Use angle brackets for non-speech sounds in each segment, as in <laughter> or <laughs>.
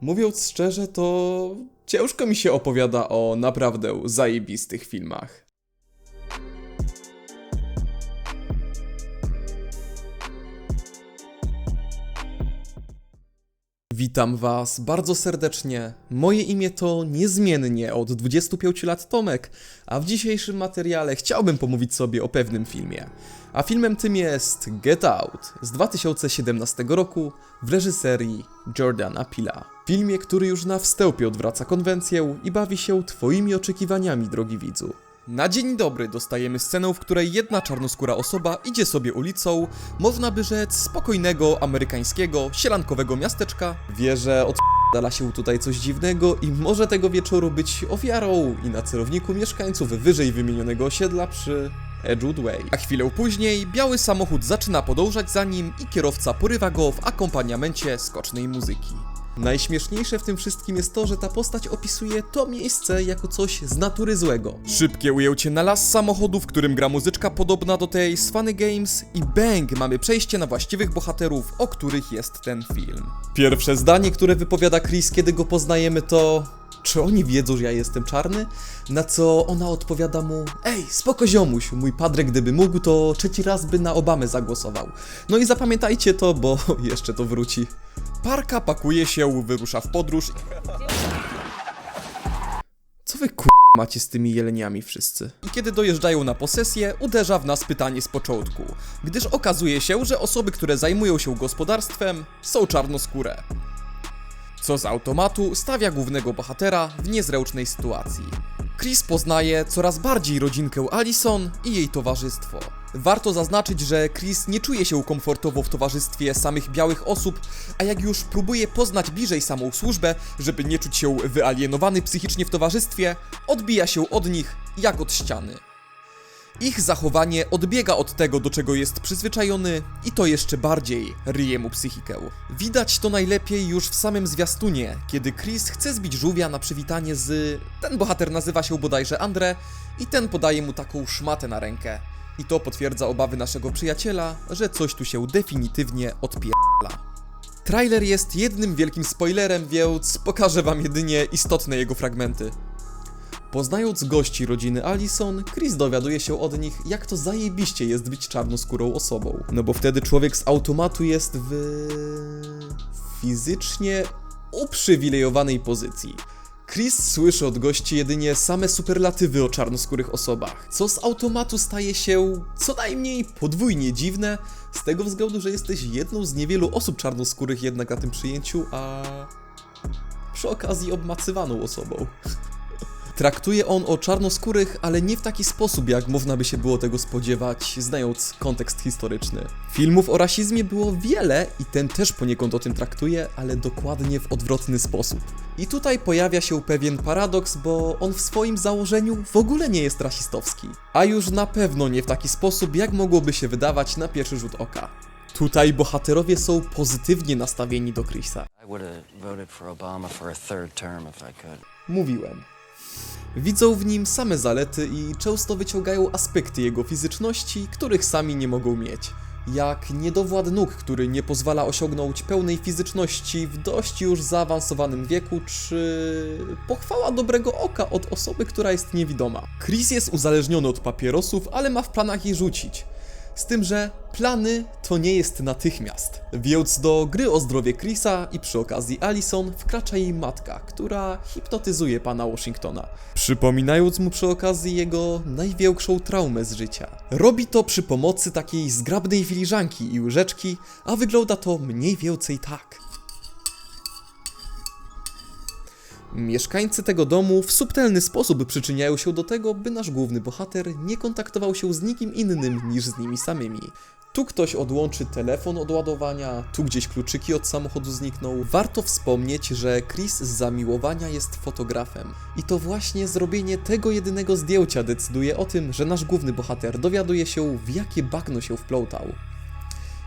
Mówiąc szczerze, to ciężko mi się opowiada o naprawdę zajebistych filmach. Witam Was bardzo serdecznie. Moje imię to niezmiennie od 25 lat Tomek, a w dzisiejszym materiale chciałbym pomówić sobie o pewnym filmie. A filmem tym jest Get Out z 2017 roku w reżyserii Jordana Pila. Filmie, który już na wstępie odwraca konwencję i bawi się Twoimi oczekiwaniami, drogi widzu. Na dzień dobry dostajemy scenę, w której jedna czarnoskóra osoba idzie sobie ulicą, można by rzec spokojnego, amerykańskiego, sielankowego miasteczka. Wie, że odpala się tutaj coś dziwnego i może tego wieczoru być ofiarą i na celowniku mieszkańców wyżej wymienionego osiedla przy Edgewood Way. A chwilę później biały samochód zaczyna podążać za nim i kierowca porywa go w akompaniamencie skocznej muzyki. Najśmieszniejsze w tym wszystkim jest to, że ta postać opisuje to miejsce jako coś z natury złego. Szybkie ujęcie na las samochodu, w którym gra muzyczka podobna do tej z Funny Games i bang, mamy przejście na właściwych bohaterów, o których jest ten film. Pierwsze zdanie, które wypowiada Chris, kiedy go poznajemy to... Czy oni wiedzą, że ja jestem czarny? Na co ona odpowiada mu Ej, spoko ziomuś, mój padre gdyby mógł, to trzeci raz by na Obamę zagłosował. No i zapamiętajcie to, bo <laughs> jeszcze to wróci. Parka pakuje się, wyrusza w podróż. Co wy kur... macie z tymi jeleniami wszyscy? I kiedy dojeżdżają na posesję, uderza w nas pytanie z początku, gdyż okazuje się, że osoby, które zajmują się gospodarstwem, są czarnoskóre. Co z automatu stawia głównego bohatera w niezręcznej sytuacji. Chris poznaje coraz bardziej rodzinkę Alison i jej towarzystwo. Warto zaznaczyć, że Chris nie czuje się komfortowo w towarzystwie samych białych osób, a jak już próbuje poznać bliżej samą służbę, żeby nie czuć się wyalienowany psychicznie w towarzystwie, odbija się od nich jak od ściany. Ich zachowanie odbiega od tego, do czego jest przyzwyczajony i to jeszcze bardziej ryje mu psychikę. Widać to najlepiej już w samym zwiastunie, kiedy Chris chce zbić żółwia na przywitanie z... Ten bohater nazywa się bodajże Andre i ten podaje mu taką szmatę na rękę. I to potwierdza obawy naszego przyjaciela, że coś tu się definitywnie odpierdala. Trailer jest jednym wielkim spoilerem, więc pokażę wam jedynie istotne jego fragmenty. Poznając gości rodziny Allison, Chris dowiaduje się od nich, jak to zajebiście jest być czarnoskórą osobą. No bo wtedy człowiek z automatu jest w... fizycznie uprzywilejowanej pozycji. Chris słyszy od gości jedynie same superlatywy o czarnoskórych osobach, co z automatu staje się co najmniej podwójnie dziwne, z tego względu, że jesteś jedną z niewielu osób czarnoskórych jednak na tym przyjęciu, a przy okazji obmacywaną osobą. Traktuje on o czarnoskórych, ale nie w taki sposób, jak można by się było tego spodziewać, znając kontekst historyczny. Filmów o rasizmie było wiele i ten też poniekąd o tym traktuje, ale dokładnie w odwrotny sposób. I tutaj pojawia się pewien paradoks, bo on w swoim założeniu w ogóle nie jest rasistowski. A już na pewno nie w taki sposób, jak mogłoby się wydawać na pierwszy rzut oka. Tutaj bohaterowie są pozytywnie nastawieni do Chrisa. Mówiłem. Widzą w nim same zalety i często wyciągają aspekty jego fizyczności, których sami nie mogą mieć. Jak niedowład nóg, który nie pozwala osiągnąć pełnej fizyczności w dość już zaawansowanym wieku, czy pochwała dobrego oka od osoby, która jest niewidoma. Chris jest uzależniony od papierosów, ale ma w planach je rzucić. Z tym, że plany to nie jest natychmiast. Więc do gry o zdrowie Chrisa i przy okazji Allison wkracza jej matka, która hipnotyzuje pana Washingtona, przypominając mu przy okazji jego największą traumę z życia. Robi to przy pomocy takiej zgrabnej filiżanki i łyżeczki, a wygląda to mniej więcej tak. Mieszkańcy tego domu w subtelny sposób przyczyniają się do tego, by nasz główny bohater nie kontaktował się z nikim innym niż z nimi samymi. Tu ktoś odłączy telefon od ładowania, tu gdzieś kluczyki od samochodu znikną. Warto wspomnieć, że Chris z zamiłowania jest fotografem. I to właśnie zrobienie tego jedynego zdjęcia decyduje o tym, że nasz główny bohater dowiaduje się, w jakie bagno się wplątał.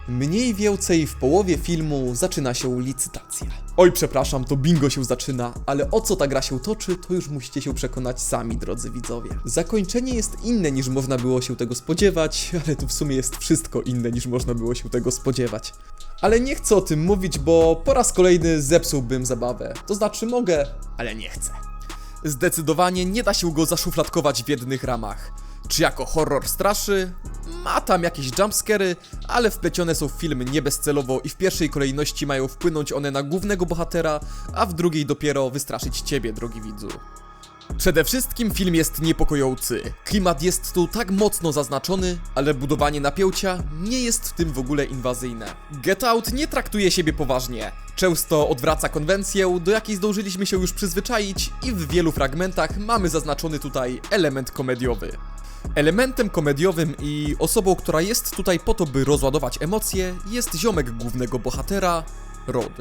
Mniej więcej w połowie filmu zaczyna się licytacja. Oj, przepraszam, to bingo się zaczyna, ale o co ta gra się toczy, to już musicie się przekonać sami, drodzy widzowie. Zakończenie jest inne niż można było się tego spodziewać, <laughs> ale tu w sumie jest wszystko inne niż można było się tego spodziewać. Ale nie chcę o tym mówić, bo po raz kolejny zepsułbym zabawę. To znaczy mogę, ale nie chcę. Zdecydowanie nie da się go zaszufladkować w jednych ramach. Czy jako horror straszy? Ma tam jakieś jumpscary, ale wplecione są w film nie bezcelowo i w pierwszej kolejności mają wpłynąć one na głównego bohatera, a w drugiej dopiero wystraszyć ciebie, drogi widzu. Przede wszystkim film jest niepokojący. Klimat jest tu tak mocno zaznaczony, ale budowanie napięcia nie jest w tym w ogóle inwazyjne. Get Out nie traktuje siebie poważnie. Często odwraca konwencję, do jakiej zdążyliśmy się już przyzwyczaić i w wielu fragmentach mamy zaznaczony tutaj element komediowy. Elementem komediowym i osobą, która jest tutaj po to, by rozładować emocje, jest ziomek głównego bohatera, Rod.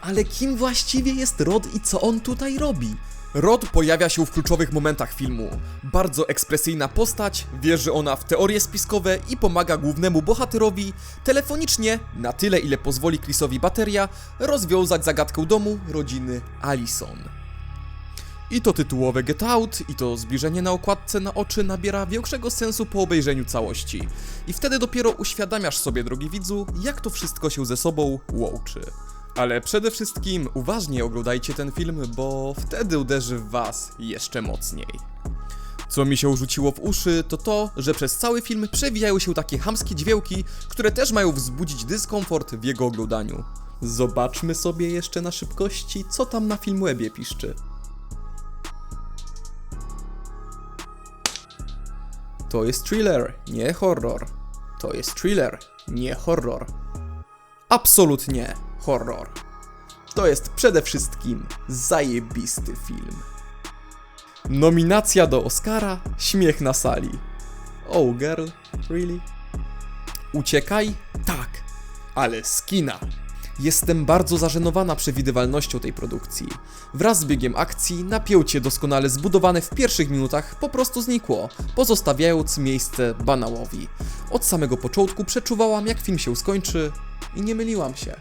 Ale kim właściwie jest Rod i co on tutaj robi? Rod pojawia się w kluczowych momentach filmu. Bardzo ekspresyjna postać, wierzy ona w teorie spiskowe i pomaga głównemu bohaterowi telefonicznie, na tyle ile pozwoli Chrisowi bateria, rozwiązać zagadkę domu rodziny Allison. I to tytułowe Get Out, i to zbliżenie na okładce na oczy nabiera większego sensu po obejrzeniu całości. I wtedy dopiero uświadamiasz sobie, drogi widzu, jak to wszystko się ze sobą łączy. Ale przede wszystkim uważnie oglądajcie ten film, bo wtedy uderzy w was jeszcze mocniej. Co mi się rzuciło w uszy, to to, że przez cały film przewijają się takie hamskie dźwięki, które też mają wzbudzić dyskomfort w jego oglądaniu. Zobaczmy sobie jeszcze na szybkości, co tam na Filmwebie piszczy. To jest thriller, nie horror. To jest thriller, nie horror. Absolutnie horror. To jest przede wszystkim zajebisty film. Nominacja do Oscara, śmiech na sali. Oh girl, really? Uciekaj? Tak, ale z kina. Jestem bardzo zażenowana przewidywalnością tej produkcji. Wraz z biegiem akcji napięcie doskonale zbudowane w pierwszych minutach po prostu znikło, pozostawiając miejsce banałowi. Od samego początku przeczuwałam jak film się skończy i nie myliłam się.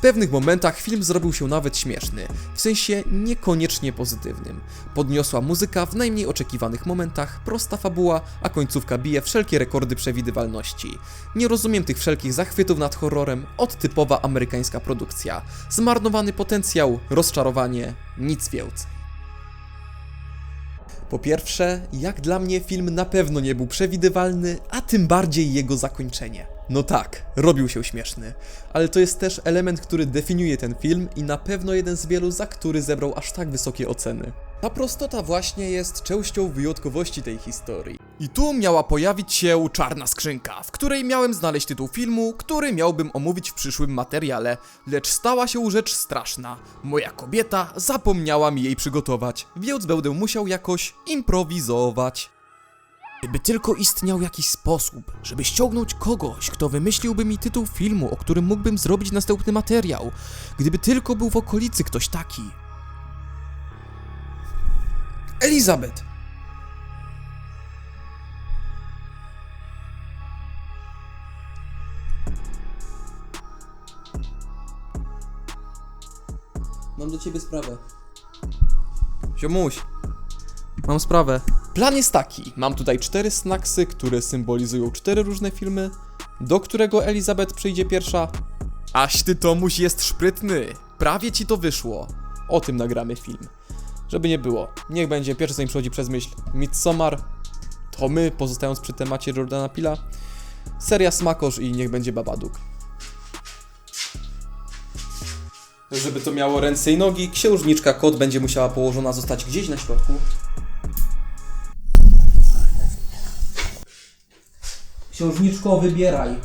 Pewnych momentach film zrobił się nawet śmieszny, w sensie niekoniecznie pozytywnym. Podniosła muzyka w najmniej oczekiwanych momentach, prosta fabuła, a końcówka bije wszelkie rekordy przewidywalności. Nie rozumiem tych wszelkich zachwytów nad horrorem, od typowa amerykańska produkcja. Zmarnowany potencjał, rozczarowanie, nic więcej. Po pierwsze, jak dla mnie film na pewno nie był przewidywalny, a tym bardziej jego zakończenie. No tak, robił się śmieszny, ale to jest też element, który definiuje ten film i na pewno jeden z wielu, za który zebrał aż tak wysokie oceny. Ta prostota właśnie jest częścią wyjątkowości tej historii. I tu miała pojawić się czarna skrzynka, w której miałem znaleźć tytuł filmu, który miałbym omówić w przyszłym materiale, lecz stała się rzecz straszna. Moja kobieta zapomniała mi jej przygotować, więc będę musiał jakoś improwizować. Gdyby tylko istniał jakiś sposób, żeby ściągnąć kogoś, kto wymyśliłby mi tytuł filmu, o którym mógłbym zrobić następny materiał. Gdyby tylko był w okolicy ktoś taki. Elizabeth! Mam do ciebie sprawę. Ziomuś, mam sprawę. Plan jest taki. Mam tutaj cztery snacksy, które symbolizują cztery różne filmy, do którego Elizabeth przyjdzie pierwsza. Aś ty Tomuś jest szprytny. Prawie ci to wyszło. O tym nagramy film. Żeby nie było. Niech będzie pierwsze co mi przychodzi przez myśl Midsommar. To my, pozostając przy temacie Jordana Pila. Seria Smakosz i niech będzie Babadook. Żeby to miało ręce i nogi, księżniczka kot będzie musiała położona zostać gdzieś na środku. Księżniczko, wybieraj.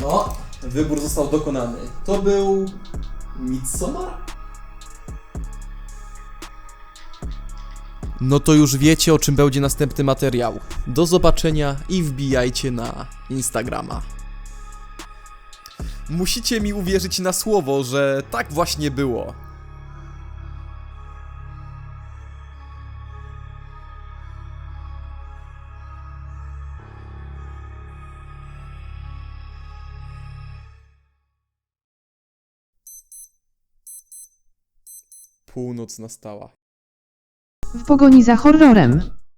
No, wybór został dokonany. To był... Midsommar? No to już wiecie o czym będzie następny materiał. Do zobaczenia i wbijajcie na Instagrama. Musicie mi uwierzyć na słowo, że tak właśnie było. Północ nastała. W pogoni za horrorem.